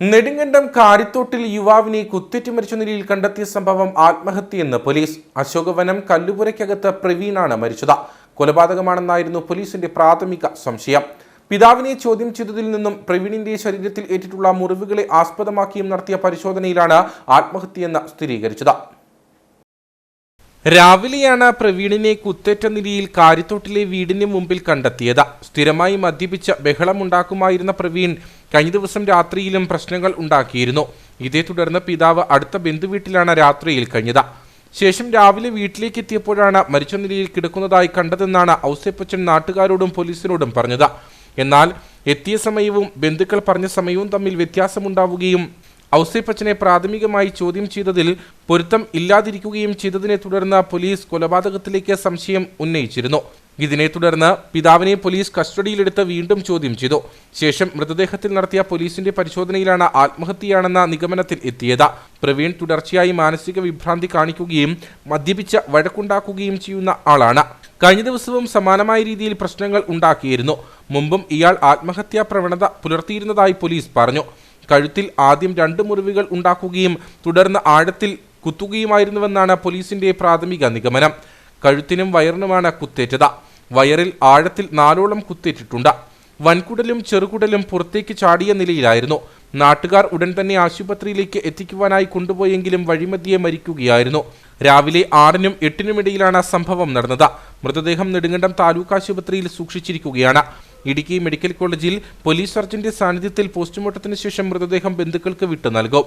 നെടുങ്കണ്ടം കാരിത്തോട്ടിൽ യുവാവിനെ കുത്തേറ്റ് മരിച്ച നിലയിൽ കണ്ടെത്തിയ സംഭവം ആത്മഹത്യയെന്ന് പോലീസ്. അശോകവനം കല്ലുപുരയ്ക്കകത്ത് പ്രവീണാണ് മരിച്ചത്. കൊലപാതകമാണെന്നായിരുന്നു പോലീസിന്റെ പ്രാഥമിക സംശയം. പിതാവിനെ ചോദ്യം ചെയ്തതിൽ നിന്നും പ്രവീണിന്റെ ശരീരത്തിൽ ഏറ്റിട്ടുള്ള മുറിവുകളെ ആസ്പദമാക്കിയും നടത്തിയ പരിശോധനയിലാണ് ആത്മഹത്യയെന്ന് സ്ഥിരീകരിച്ചത്. രാവിലെയാണ് പ്രവീണിനെ കുത്തേറ്റ നിലയിൽ കാരിത്തോട്ടിലെ വീടിന് മുമ്പിൽ കണ്ടെത്തിയത്. സ്ഥിരമായി മദ്യപിച്ച് ബഹളമുണ്ടാക്കുമായിരുന്ന പ്രവീൺ കഴിഞ്ഞ ദിവസം രാത്രിയിലും പ്രശ്നങ്ങൾ ഉണ്ടാക്കിയിരുന്നു. ഇതേ തുടർന്ന് പിതാവ് അടുത്ത ബന്ധുവീട്ടിലാണ് രാത്രിയിൽ കഴിഞ്ഞത്. ശേഷം രാവിലെ വീട്ടിലേക്ക് എത്തിയപ്പോഴാണ് മരിച്ച നിലയിൽ കിടക്കുന്നതായി കണ്ടതെന്നാണ് ഔസേപ്പച്ചൻ നാട്ടുകാരോടും പോലീസിനോടും പറഞ്ഞത്. എന്നാൽ എത്തിയ സമയവും ബന്ധുക്കൾ പറഞ്ഞ സമയവും തമ്മിൽ വ്യത്യാസമുണ്ടാവുകയും ഔസേപ്പച്ചനെ പ്രാഥമികമായി ചോദ്യം ചെയ്തതിൽ പൊരുത്തം ഇല്ലാതിരിക്കുകയും ചെയ്തതിനെ തുടർന്ന് പോലീസ് കൊലപാതകത്തിലേക്ക് സംശയം ഉന്നയിച്ചിരുന്നു. ഇതിനെ തുടർന്ന് പിതാവിനെ പോലീസ് കസ്റ്റഡിയിലെടുത്ത് വീണ്ടും ചോദ്യം ചെയ്തു. ശേഷം മൃതദേഹത്തിൽ നടത്തിയ പോലീസിന്റെ പരിശോധനയിലാണ് ആത്മഹത്യയാണെന്ന നിഗമനത്തിൽ എത്തിയത്. പ്രവീൺ തുടർച്ചയായി മാനസിക വിഭ്രാന്തി കാണിക്കുകയും മദ്യപിച്ച് വഴക്കുണ്ടാക്കുകയും ചെയ്യുന്ന ആളാണ്. കഴിഞ്ഞ ദിവസവും സമാനമായ രീതിയിൽ പ്രശ്നങ്ങൾ ഉണ്ടാക്കിയിരുന്നു. മുമ്പും ഇയാൾ ആത്മഹത്യാ പ്രവണത പുലർത്തിയിരുന്നതായി പോലീസ് പറഞ്ഞു. കഴുത്തിൽ ആദ്യം രണ്ട് മുറിവുകൾ ഉണ്ടാക്കുകയും തുടർന്ന് ആഴത്തിൽ കുത്തുകയുമായിരുന്നുവെന്നാണ് പോലീസിന്റെ പ്രാഥമിക നിഗമനം. കഴുത്തിനും വയറിനുമാണ് കുത്തേറ്റത്. വയറിൽ ആഴത്തിൽ നാലോളം കുത്തേറ്റിട്ടുണ്ട്. വൻകുടലും ചെറുകുടലും പുറത്തേക്ക് ചാടിയ നിലയിലായിരുന്നു. നാട്ടുകാർ ഉടൻ തന്നെ ആശുപത്രിയിലേക്ക് എത്തിക്കുവാനായി കൊണ്ടുപോയെങ്കിലും വഴിമധ്യേ മരിക്കുകയായിരുന്നു. രാവിലെ ആറിനും എട്ടിനും ഇടയിലാണ് സംഭവം നടന്നത്. മൃതദേഹം നെടുങ്കണ്ടം താലൂക്ക് ആശുപത്രിയിൽ സൂക്ഷിച്ചിരിക്കുകയാണ്. ഇടുക്കി മെഡിക്കൽ കോളേജിൽ പോലീസ് സർജന്റെ സാന്നിധ്യത്തിൽ പോസ്റ്റ്മോർട്ടത്തിന് ശേഷം മൃതദേഹം ബന്ധുക്കൾക്ക് വിട്ടു നൽകും.